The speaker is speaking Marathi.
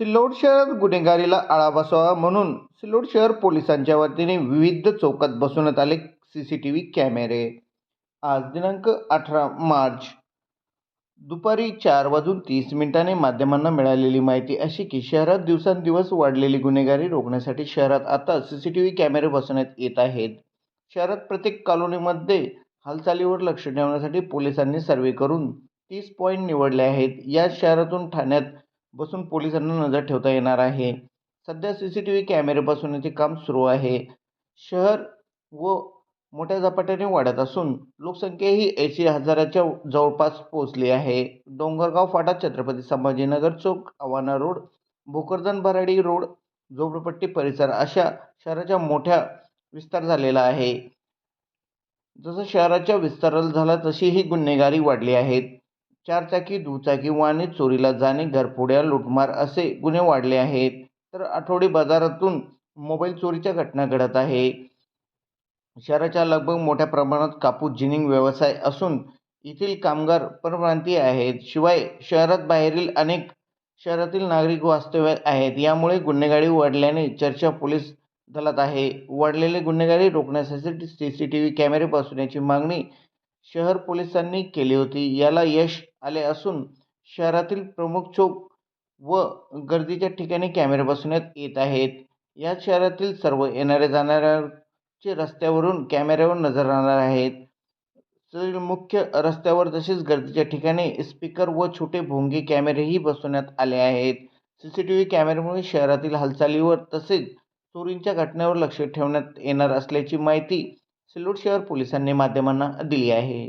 सिल्लोड शहरात गुन्हेगारीला आळा बसावा म्हणून सिल्लोड शहर पोलिसांच्या वतीने विविध चौकात बसवण्यात आले सी सी टी व्ही कॅमेरे. आज दिनांक अठरा मार्च. दुपारी चार वाजून तीस मिनिटांनी माध्यमांना मिळालेली माहिती अशी की शहरात दिवसांदिवस वाढलेली गुन्हेगारी रोखण्यासाठी शहरात आता सी सी टी व्ही कॅमेरे बसवण्यात येत आहेत. शहरात प्रत्येक कॉलनीमध्ये हालचालीवर लक्ष ठेवण्यासाठी पोलिसांनी सर्वे करून तीस पॉईंट निवडले आहेत. या शहरातून ठाण्यात बसून पोलिसांना नजर ठेवता येणार आहे. सध्या सी सी टी व्ही कॅमेरे बसवण्याचे काम सुरू आहे. शहर व मोठ्या झपाट्याने वाढत असून लोकसंख्याही ऐंशी हजाराच्या जवळपास पोहोचली आहे. डोंगरगाव फाटा छत्रपती संभाजीनगर चौक आव्हाना रोड भोकरदन भराडी रोड झोपडपट्टी परिसर अशा शहराच्या मोठ्या विस्तार झालेला आहे. जसं शहराच्या विस्तार झाला तशी ही गुन्हेगारी वाढली आहेत. चारचाकी दुचाकी वाहने चोरीला जाणे घरफोड्या लुटमार असे गुन्हे वाढले आहेत. तर आठवडी बाजारातून मोबाईल चोरीच्या घटना घडत आहे. शहराच्या लगभग मोठ्या प्रमाणात कापूस जिनिंग व्यवसाय असून येथील कामगार परप्रांतीय आहेत. शिवाय शहरात बाहेरील अनेक शहरातील नागरिक वास्तव्य आहेत. यामुळे गुन्हेगारी वाढल्याने चर्चा पोलीस दलात आहे. वाढलेले गुन्हेगारी रोखण्यासाठी सी सी टी व्ही कॅमेरे बसवण्याची मागणी शहर पोलिसांनी केली होती. याला यश आले असून शहरातील प्रमुख चौक व गर्दीच्या ठिकाणी कॅमेरे बसवण्यात येत आहेत. या शहरातील सर्व येणाऱ्या जाणाऱ्याचे रस्त्यावरून कॅमेऱ्यावर नजर राहणार आहेत. मुख्य रस्त्यावर तसेच गर्दीच्या ठिकाणी स्पीकर व छोटे भोंगे कॅमेरेही बसवण्यात आले आहेत. सी सी टी व्ही कॅमेऱ्यामुळे शहरातील हालचालीवर तसेच चोरींच्या घटनेवर लक्ष ठेवण्यात येणार असल्याची माहिती सिल्लोड शहर पोलिसांनी माध्यमांना दिली आहे.